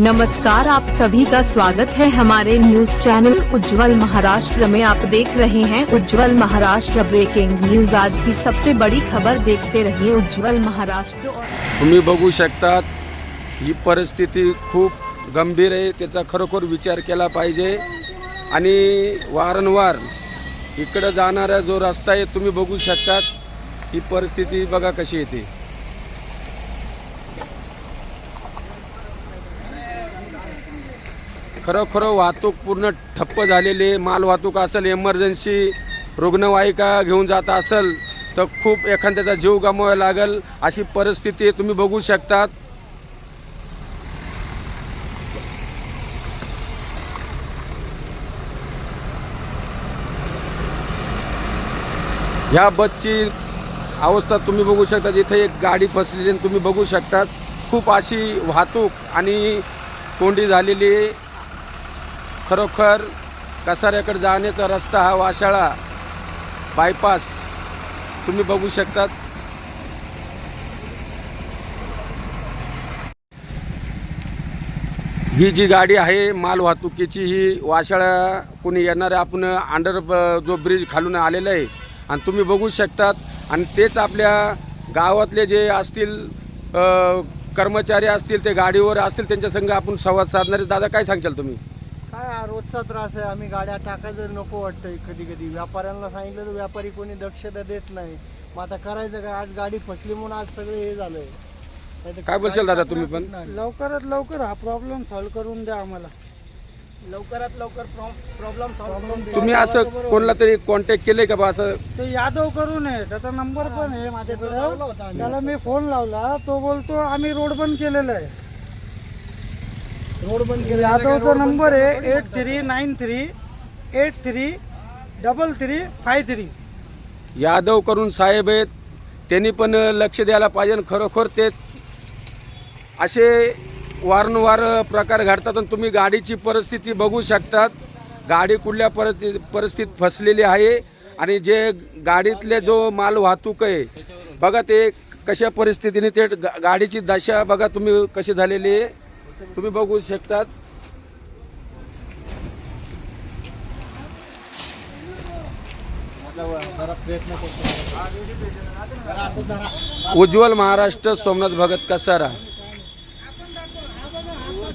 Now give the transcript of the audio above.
नमस्कार आप सभी का स्वागत है हमारे न्यूज चैनल उज्जवल महाराष्ट्र में। आप देख रहे हैं उज्जवल महाराष्ट्र ब्रेकिंग न्यूज आज की सबसे बड़ी खबर देखते रहिए उज्जवल महाराष्ट्र और तुम्ही बघू शकतात ही परिस्थिती खूप गंभीर आहे त्याचा खरोखर विचार केला पाहिजे. आणि वारंवार इकडं जाणारा जो रस्ता आहे तुम्ही बघू शकतात ही परिस्थिती बघा कशी येते. खरोखर वाहतूक पूर्ण ठप्प झालेली माल वाहतूक असेल एमर्जन्सी रुग्णवाहिका घेऊन जात असेल तर खूप एखाद्याचा जीव गमवावा लागेल. अशी परिस्थिती तुम्ही बघू शकतात. ह्या बसची अवस्था तुम्ही बघू शकता इथे एक गाडी फसलेली तुम्ही बघू शकतात. खूप अशी वाहतूक आणि कोंडी झालेली आहे. खरोखर कसाऱ्याकडे जाण्याचा रस्ता हा वाशाळा बायपास तुम्ही बघू शकतात. ही जी गाडी आहे माल वाहतुकीची ही वाशाळा कोणी येणारे आपण अंडर जो ब्रिज खालून आलेला आहे. आणि तुम्ही बघू शकतात. आणि तेच आपल्या गावातले जे असतील कर्मचारी असतील ते गाडीवर असतील त्यांच्यासंग आपण संवाद साधणारे. दादा काय सांगशाल तुम्ही? काय रोजचा त्रास आहे? आम्ही गाड्या टाकायचं नको वाटतंय कधी कधी. व्यापाऱ्यांना सांगितलं तर व्यापारी कोणी दक्षता देत नाही. मग आता करायचं काय? आज गाडी फसली म्हणून आज सगळे हे झालंय. नाहीतर काय बोलशाल दादा तुम्ही पण? लवकरात लवकर हा प्रॉब्लेम सॉल्व्ह करून द्या आम्हाला. लवकरात लवकर प्रॉब्लेम सॉल्व्ह तुम्ही असं कोणाला तरी कॉन्टॅक्ट केले का बा असं? ते यादव करून आहे त्याचा नंबर पण आहे माझ्याकडे. त्याला मी फोन लावला. तो बोलतो आम्ही रोड बंद केलेला आहे. रोड बंद केले यादवचा नंबर आहे eight three nine three eight three double three five three. Yadav करून साहेब आहेत. त्यांनी पण लक्ष द्यायला पाहिजे आणि खरोखर ते असे वारंवार प्रकार घडतात आणि तुम्ही गाडीची परिस्थिती बघू शकतात. गाडी कुठल्या परिस्थिती परिस्थितीत फसलेली आहे आणि जे गाडीतले जो माल वाहतूक आहे बघा ते कशा परिस्थितीने ते गा- गाडीची दशा बघा तुम्ही कशी झालेली आहे. तुम्ही बघू शकतात. उज्ज्वल महाराष्ट्र सोमनाथ भगत कसारा.